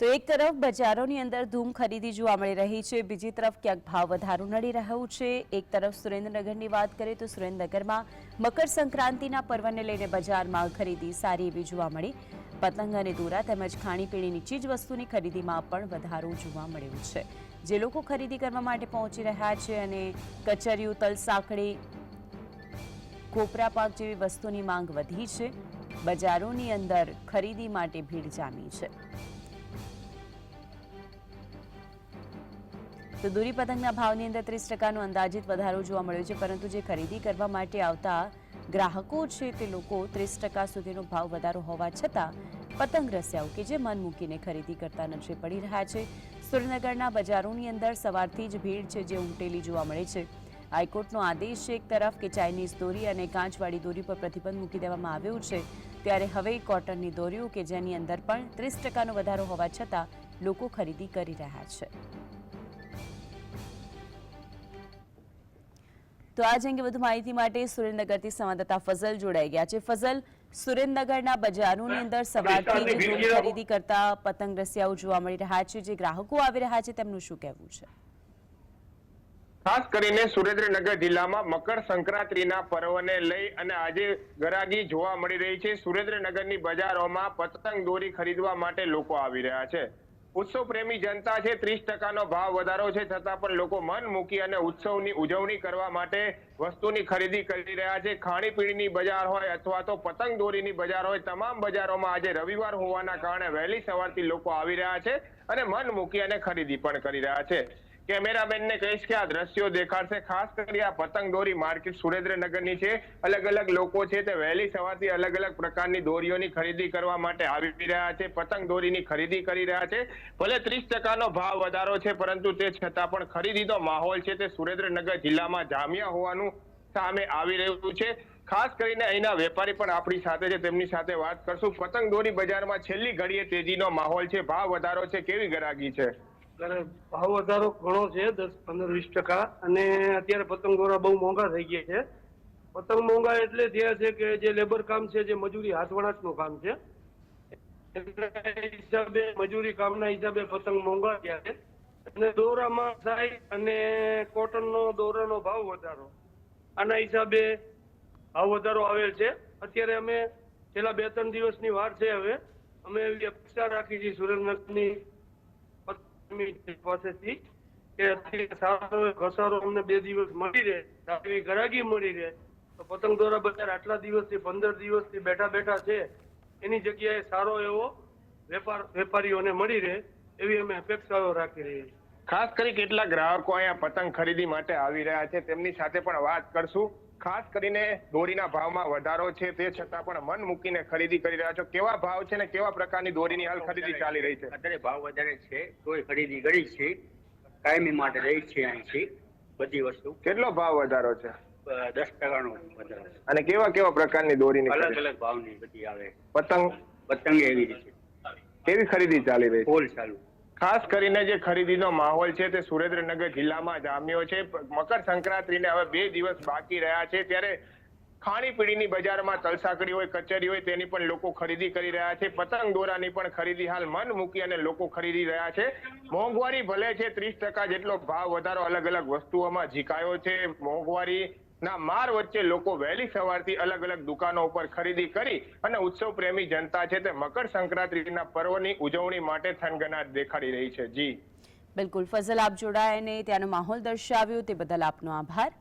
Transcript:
તો એક તરફ બજારોની અંદર ધૂમ ખરીદી જોવા મળી રહી છે, બીજી તરફ ક્યાંક ભાવ વધારો નડી રહ્યું છે. એક તરફ સુરેન્દ્રનગરની વાત કરીએ તો સુરેન્દ્રનગરમાં મકર સંક્રાંતિના પર્વને લઈને બજારમાં ખરીદી સારી એવી જોવા મળી. પતંગ અને દોરા તેમજ ખાણીપીણીની ચીજ વસ્તુની ખરીદીમાં પણ વધારો જોવા મળ્યો છે. જે લોકો ખરીદી કરવા માટે પહોંચી રહ્યા છે અને કચરિયું તલ સાંકળી કોપરા પાક જેવી વસ્તુની માંગ વધી છે. બજારોની અંદર ખરીદી માટે ભીડ જામી છે. તો દોરી પતંગના ભાવની અંદર ત્રીસ ટકાનો અંદાજિત વધારો જોવા મળ્યો છે, પરંતુ જે ખરીદી કરવા માટે આવતા ગ્રાહકો છે તે લોકો ત્રીસ ટકા સુધીનો ભાવ વધારો હોવા છતાં પતંગ રસિયાઓ કે જે મન મૂકીને ખરીદી કરતા નજરે પડી રહ્યા છે. સુરેન્દ્રનગરના બજારોની અંદર સવારથી જ ભીડ છે જે ઉમટેલી જોવા મળે છે. હાઈકોર્ટનો આદેશ છે એક તરફ કે ચાઇનીઝ દોરી અને કાચવાળી દોરી પર પ્રતિબંધ મૂકી દેવામાં આવ્યો છે, ત્યારે હવે કોટનની દોરીઓ કે જેની અંદર પણ ત્રીસ ટકાનો વધારો હોવા છતાં લોકો ખરીદી કરી રહ્યા છે. તો આજ અંગે વધુ માહિતી માટે સુરેન્દ્રનગરથી સંવાદદાતા ફઝલ જોડાઈ ગયા છે. ફઝલ સુરેન્દ્રનગરના બજારોની અંદર સવારથી જ ખરીદી કરતા પતંગ રસિયાઓ જોવા મળી રહ્યા છે જે ગ્રાહકો આવી રહ્યા છે તેમનું શું કહેવું છે? ખાસ કરીને સુરેન્દ્રનગર જિલ્લામાં મકર સંક્રાંતિના પર્વને લઈ અને આજે ગરાગી જોવા મળી રહી છે. સુરેન્દ્રનગરની બજારોમાં પતંગ દોરી ખરીદવા માટે લોકો આવી રહ્યા છે. ઉત્સવ પ્રેમી જનતા છે, ત્રીસ ટકાનો ભાવ વધારો છે, છતાં પણ લોકો મન મૂકી અને ઉત્સવની ઉજવણી કરવા માટે વસ્તુની ખરીદી કરી રહ્યા છે. ખાણીપીણીની બજાર હોય અથવા તો પતંગ દોરીની બજાર હોય, તમામ બજારોમાં આજે રવિવાર હોવાના કારણે વહેલી સવારથી લોકો આવી રહ્યા છે અને મન મૂકી અને ખરીદી પણ કરી રહ્યા છે. કેમેરામેનને કહીશ કે આ દ્રશ્યો દેખાડશે. ખાસ કરી આ પતંગ દોરી માર્કેટ સુરેન્દ્રનગરની છે. અલગ અલગ લોકો છે તે વહેલી સવારથી અલગ અલગ પ્રકારની દોરીઓની ખરીદી કરવા માટે આવી રહ્યા છે. પતંગ દોરીની ખરીદી કરી રહ્યા છે. ભલે ત્રીસ ટકાનો ભાવ વધારો છે, પરંતુ તે છતાં પણ ખરીદીનો માહોલ છે તે સુરેન્દ્રનગર જિલ્લામાં જામ્યા હોવાનું સામે આવી રહ્યું છે. ખાસ કરીને અહીંના વેપારી પણ આપણી સાથે છે, તેમની સાથે વાત કરશું. પતંગ દોરી બજારમાં છેલ્લી ઘડીએ તેજીનો માહોલ છે. ભાવ વધારો છે. કેવી ગરાગી છે? ત્યારે ભાવ વધારો ઘણો છે, દસ પંદર વીસ ટકા. અને અત્યારે પતંગ દોરા બહુ મોંઘા થઈ ગયા છે. પતંગ મોંઘા એટલે થયા છે કે જે લેબર કામ છે, જે મજૂરી હાથવણાટનું કામ છે. એના હિસાબે, મજૂરી કામના હિસાબે પતંગ મોંઘા થયા છે. અને દોરામાં સાઈ અને કોટનનો દોરાનો ભાવ વધારો. આના હિસાબે ભાવ વધારો આવેલ છે. અત્યારે અમે છેલ્લા બે ત્રણ દિવસની વાર છે હવે. અમે એવી અપેક્ષા રાખી છે સુરેન્દ્રનગરની પાસેથી કે સારો ઘસારો અમને બે દિવસ મળી રહે સારી ગ્રાહકી મળી રહે, તો પતંગ દોરા બજાર આટલા દિવસથી, પંદર દિવસથી બેઠા બેઠા છે, એની જગ્યાએ સારો એવો વેપાર વેપારીઓને મળી રહે, એવી અમે અપેક્ષાઓ રાખી રહી છીએ. ખાસ કરી કેટલા ગ્રાહકો અહીંયા પતંગ ખરીદી માટે આવી રહ્યા છે. તેમની સાથે પણ વાત કરશું. ખાસ કરીને દોરીના ભાવમાં વધારો છે તે છતાં પણ મન મૂકીને ખરીદી કરી રહ્યા છો. કેવા ભાવ છે ને કેવા પ્રકારની દોરીની હાલ ખરીદી ચાલી રહી છે? અત્યારે ભાવ વધારે છે તોય ખરીદી કરી છે. કાયમી માટે રહી છે અહીંથી બધી વસ્તુ. કેટલો ભાવ વધારો છે? દસ ટકાનો વધારો અને કેવા કેવા પ્રકારની દોરીની અલગ? અલગ ભાવની બધી આવે. પતંગ? પતંગ એવી રીતે. કેવી ખરીદી ચાલી રહી છે? ફૂલ ચાલુ ખાસ કરીને જે ખરીદીનો માહોલ છે તે સુરેન્દ્રનગર જિલ્લામાં જામ્યો છે. મકર સંક્રાંતિને હવે બે દિવસ બાકી રહ્યા છે. ત્યારે ખાણીપીણીની બજારમાં તલસાકડી હોય કચેરી હોય તેની પણ લોકો ખરીદી કરી રહ્યા છે. પતંગ દોરાની પણ ખરીદી હાલ મન મૂકી અને લોકો ખરીદી રહ્યા છે. મોંઘવારી ભલે છે, ત્રીસ ટકા જેટલો ભાવ વધારો અલગ અલગ વસ્તુઓમાં ઝીકાયો છે. મોંઘવારી ના, માર વચ્ચે લોકો વહેલી સવારથી અલગ અલગ દુકાનો ઉપર ખરીદી કરી અને ઉત્સવ પ્રેમી જનતા છે તે મકર સંક્રાંતિના પર્વની ઉજવણી માટે થનગનાટ દેખાડી રહી છે. જી. બિલકુલ. ફઝલ, આપ જોડાયા અને ત્યાંનો માહોલ દર્શાવ્યો. તે બદલ આપનો આભાર.